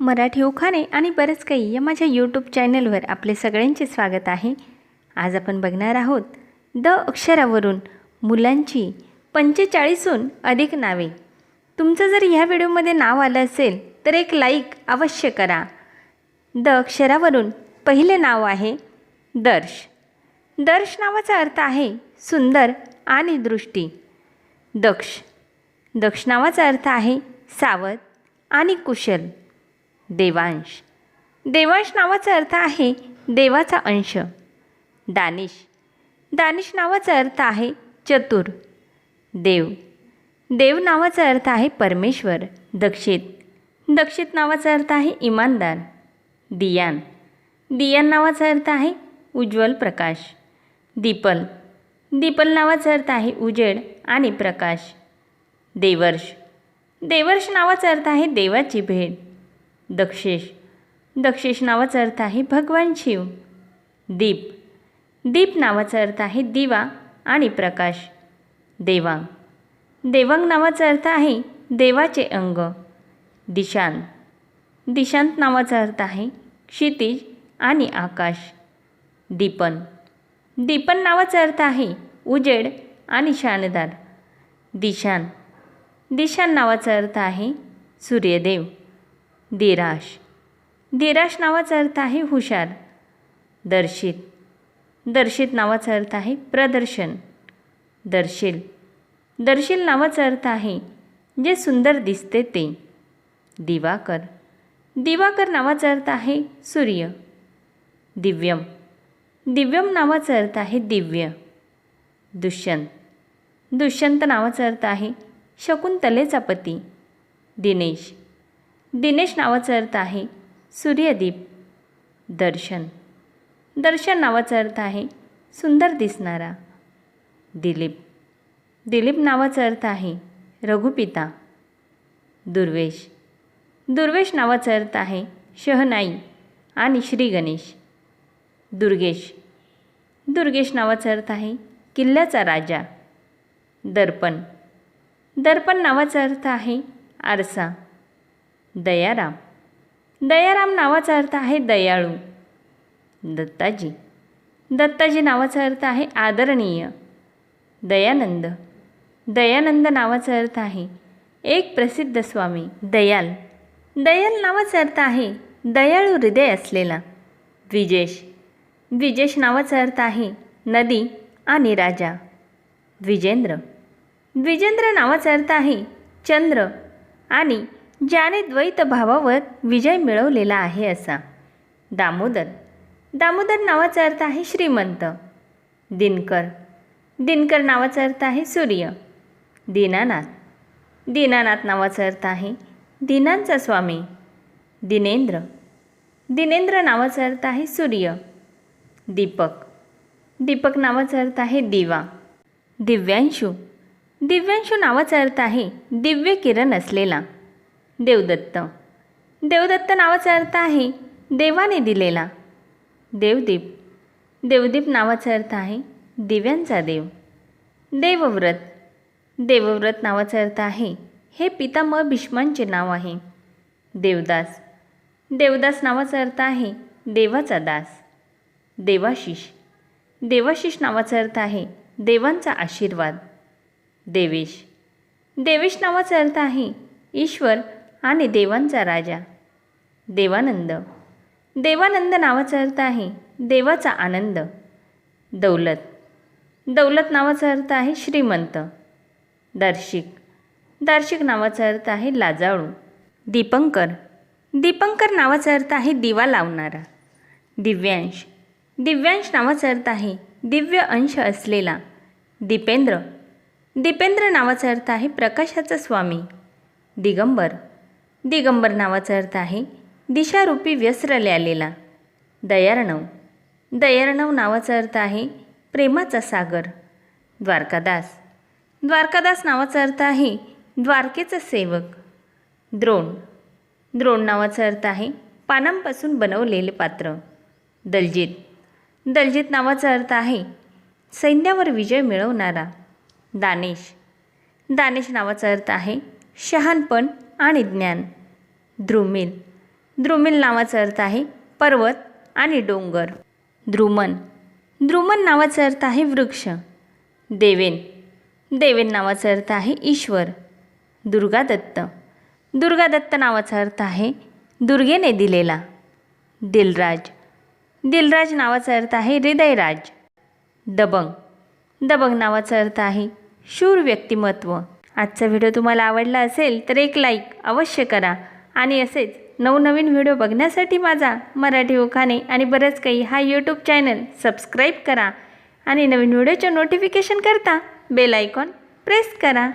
मराठी उखाणे आणि बरंच काही या माझ्या यूट्यूब चॅनलवर आपले सगळ्यांचे स्वागत आहे. आज आपण बघणार आहोत द अक्षरावरून मुलांची पंचेचाळीसहून अधिक नावे. तुमचं जर ह्या व्हिडिओमध्ये नाव आलं असेल तर एक लाईक अवश्य करा. द अक्षरावरून पहिले नाव आहे दर्श. दर्श नावाचा अर्थ आहे सुंदर आणि दृष्टी. दक्ष. दक्ष नावाचा अर्थ आहे सावध आणि कुशल. देवांश. देवांश नावाचा अर्थ आहे देवाचा अंश. दानिश. दानिश नावाचा अर्थ आहे चतुर. देव. देव नावाचा अर्थ आहे परमेश्वर दक्षित. दक्षित नावाचा अर्थ आहे इमानदार. दियान. दियान नावाचा अर्थ आहे उज्ज्वल प्रकाश. दीपल. दीपल नावाचा अर्थ आहे उजेड आणि प्रकाश. देवर्ष. देवर्ष नावाचा अर्थ आहे देवाची भेट. दक्षेश. दक्षेश नावाचा अर्थ आहे भगवान शिव. दीप. दीप नावाचा अर्थ आहे दिवा आणि प्रकाश. देवांग. देवांग नावाचा अर्थ आहे देवाचे अंग. दिशांत. दिशांत नावाचा अर्थ आहे क्षितिज आणि आकाश. दीपन. दीपन नावाचा अर्थ आहे उजेड आणि शानदार. दिशान दिशान नावाचा अर्थ आहे सूर्यदेव. दिराश. दिराश नावाचा अर्थ आहे हुशार. दर्शित. दर्शित नावाचा अर्थ आहे प्रदर्शन. दर्शील. दर्शील नावाचा अर्थ आहे जे सुंदर दिसते ते. दिवाकर. दिवाकर नावाचा अर्थ आहे सूर्य. दिव्यम. दिव्यम नावाचा अर्थ आहे दिव्य. दुष्यंत. दुष्यंत नावाचा अर्थ आहे शकुंतलेचा पती. दिनेश. दिनेश नावाचा अर्थ आहे सूर्यदीप. दर्शन. दर्शन नावाचा अर्थ आहे सुंदर दिसणारा. दिलीप. दिलीप नावाचा अर्थ आहे रघुपिता. दुर्वेश. दुर्वेश नावाचा अर्थ आहे शहनाई आणि श्री गणेश. दुर्गेश. दुर्गेश नावाचा अर्थ आहे किल्ल्याचा राजा. दर्पण. दर्पण नावाचा अर्थ आहे आरसा. दयाराम. दयाराम नावाचा अर्थ आहे दयाळू. दत्ताजी. दत्ताजी नावाचा अर्थ आहे आदरणीय. दयानंद. दयानंद नावाचा अर्थ आहे एक प्रसिद्ध स्वामी दयाल. दयाल नावाचा अर्थ आहे दयाळू हृदय असलेला. विजेश. विजेश नावाचा अर्थ आहे नदी आणि राजा. विजेंद्र. विजेंद्र नावाचा अर्थ आहे चंद्र आणि ज्याने द्वैत भावावर विजय मिळवलेला आहे असा. दामोदर. दामोदर नावाचा अर्थ आहे श्रीमंत. दिनकर. दिनकर नावाचा अर्थ आहे सूर्य. दीनानाथ. दीनानाथ नावाचा अर्थ आहे दिनांचा स्वामी. दिनेंद्र. दिनेंद्र नावाचा अर्थ आहे सूर्य. दीपक. दीपक नावाचा अर्थ आहे दिवा. दिव्यांशू. दिव्यांशू नावाचा अर्थ आहे दिव्य किरण असलेला. देवदत्त. देवदत्त नावाचा अर्थ आहे देवाने दिलेला. देवदीप. देवदीप नावाचा अर्थ आहे दिव्यांचा देव. देवव्रत. देवव्रत नावाचा अर्थ आहे हे पितामह भीष्मांचे नाव आहे. देवदास. देवदास नावाचा अर्थ आहे देवाचा दास. देवाशिष. देवाशिष नावाचा अर्थ आहे देवांचा आशीर्वाद. देवेश. देवेश नावाचा अर्थ आहे ईश्वर आणि देवांचा राजा. देवानंद. देवानंद नावाचा अर्थ आहे देवाचा आनंद. दौलत. दौलत नावाचा अर्थ आहे श्रीमंत. दार्शिक. दार्शिक नावाचा अर्थ आहे लाजाळू. दीपंकर. दीपंकर नावाचा अर्थ आहे दिवा लावणारा. दिव्यांश. दिव्यांश नावाचा अर्थ आहे दिव्य अंश असलेला. दीपेंद्र. दीपेंद्र नावाचा अर्थ आहे प्रकाशाचा स्वामी. दिगंबर. दिगंबर नावाचा अर्थ आहे दिशारूपी व्यस्र आलेला. दयार्णव. दयार्णव नावाचा अर्थ आहे प्रेमाचा सागर. द्वारकादास. द्वारकादास नावाचा अर्थ आहे द्वारकेचा सेवक. द्रोण. द्रोण नावाचा अर्थ आहे पानांपासून बनवलेले पात्र. दलजित. दलजित नावाचा अर्थ आहे सैन्यावर विजय मिळवणारा. दानेश. दानेश नावाचा अर्थ आहे शहाणपण आणि ज्ञान. द्रुमिल. द्रुमिल नावाचा अर्थ आहे पर्वत आणि डोंगर. द्रुमन. द्रुमन नावाचा अर्थ आहे वृक्ष. देवेन. देवेन नावाचा अर्थ आहे ईश्वर. दुर्गा दत्त दुर्गा दत्त नावाचा अर्थ आहे दुर्गेने दिलेला. दिलराज. दिलराज नावाचा अर्थ आहे हृदयराज. दबंग. दबंग नावाचा अर्थ आहे शूर व्यक्तिमत्व. आजचा व्हिडिओ तुम्हाला आवडला असेल तर एक लाईक अवश्य करा. आणि असेच नवनवीन व्हिडिओ बघण्यासाठी माझा मराठी उखाणे आणि बरंच काही हा यूट्यूब चॅनल सबस्क्राईब करा. आणि नवीन व्हिडिओच्या नोटिफिकेशन करता बेल आयकॉन प्रेस करा.